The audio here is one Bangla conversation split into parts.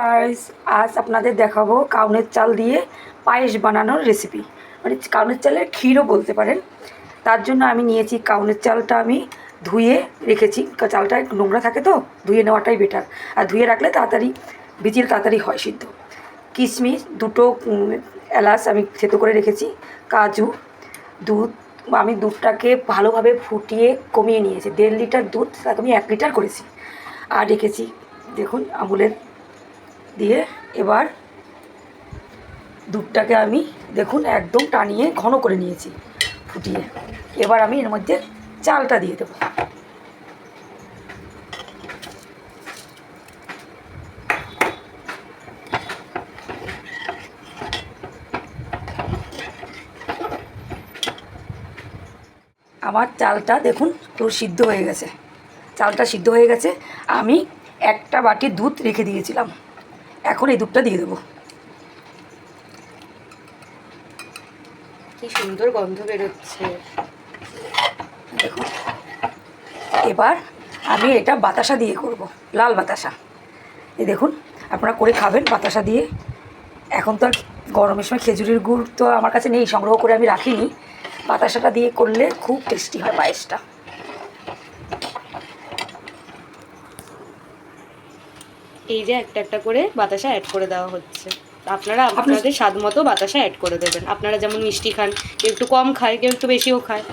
গাইস আজ আপনাদের দেখাবো কাউনের চাল দিয়ে পায়েস বানানোর রেসিপি মানে কাউনের চালের ক্ষীরও বলতে পারেন। তার জন্য আমি নিয়েছি কাউনের চালটা আমি ধুয়ে রেখেছি। চালটা নোংরা থাকে তো, ধুয়ে নেওয়াটাই বেটার আর ধুয়ে রাখলে তাড়াতাড়ি ভিজিয়ে তাড়াতাড়ি হয় সিদ্ধ। কিশমিশ দুটো এলাচ আমি থেতো করে রেখেছি। কাজু, দুধ, আমি দুধটাকে ভালোভাবে ফুটিয়ে কমিয়ে নিয়েছি। দেড় লিটার দুধ তাকে আমি এক লিটার করেছি। আর রেখেছি, দেখুন, আমুলের দিয়ে এবার দুধটাকে আমি দেখুন একদম টানিয়ে ঘন করে নিয়েছি ফুটিয়ে। এবার আমি এর মধ্যে চালটা দিয়ে দেবো। আমার চালটা দেখুন পুরো সিদ্ধ হয়ে গেছে। চালটা সিদ্ধ হয়ে গেছে। আমি একটা বাটি দুধ রেখে দিয়েছিলাম। এখন এই দুধটা দিয়ে দেবো। কি সুন্দর গন্ধ বেরোচ্ছে। দেখুন এবার আমি এটা বাতাসা দিয়ে করব লাল বাতাসা। এই দেখুন আপনারা করে খাবেন বাতাসা দিয়ে। এখন তো আর গরমের সময় খেজুরির গুড় তো আমার কাছে নেই সংগ্রহ করে আমি রাখিনি। বাতাসাটা দিয়ে করলে খুব টেস্টি হয় পায়েসটা। এই যে একটা একটা করে বাতাসা অ্যাড করে দেওয়া হচ্ছে। আপনারা আপনাদের স্বাদ মতো বাতাসা অ্যাড করে দেবেন। আপনারা যেমন মিষ্টি খান কেউ একটু কম খায় কেউ একটু বেশিও খায়।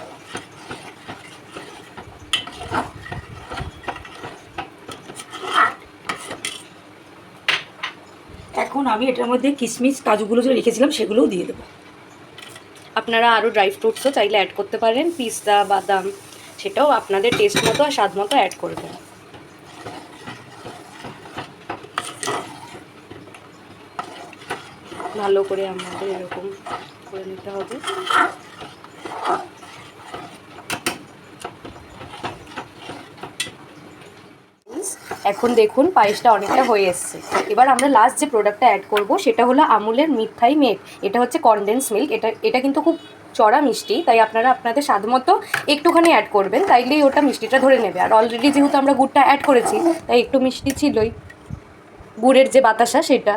এখন আমি এটার মধ্যে কিশমিশ কাজুগুলো যে রেখেছিলাম সেগুলোও দিয়ে দেবো। আপনারা আরও ড্রাই ফ্রুটসও চাইলে অ্যাড করতে পারেন পিস্তা বাদাম সেটাও আপনাদের টেস্ট মতো আর স্বাদ মতো অ্যাড করবেন ভালো করে আমাদের এরকম করে নিতে হবে। এখন দেখুন, পায়েসটা অনেকটা হয়ে এসছে। এবার আমরা লাস্ট যে প্রোডাক্টটা অ্যাড করব, সেটা হলো আমুলের মিঠাই মেঘ এটা হচ্ছে কনডেন্স মিল্ক এটা এটা কিন্তু খুব চড়া মিষ্টি, তাই আপনারা আপনাদের স্বাদ মতো একটুখানি অ্যাড করবেন, তাইলেই ওটা মিষ্টিটা ধরে নেবে। আর অলরেডি যেহেতু আমরা গুড়টা অ্যাড করেছি, তাই একটু মিষ্টি ছিলই। গুড়ের যে বাতাসা, সেটা।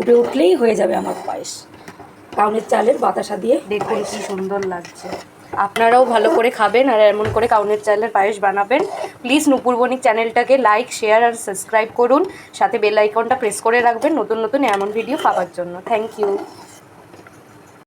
ফুটে উঠলেই হয়ে যাবে আমার পায়েস। কাউনের চালের বাতাসা দিয়ে দেখুন কি সুন্দর লাগছে। আপনারাও ভালো করে খাবেন আর এমন করে কাউনের চালের পায়েস বানাবেন। প্লিজ নুপুর বণিক চ্যানেলটাকে লাইক শেয়ার আর সাবস্ক্রাইব করুন। সাথে বেল আইকনটা প্রেস করে রাখবেন নতুন নতুন এমন ভিডিও পাওয়ার জন্য। Thank you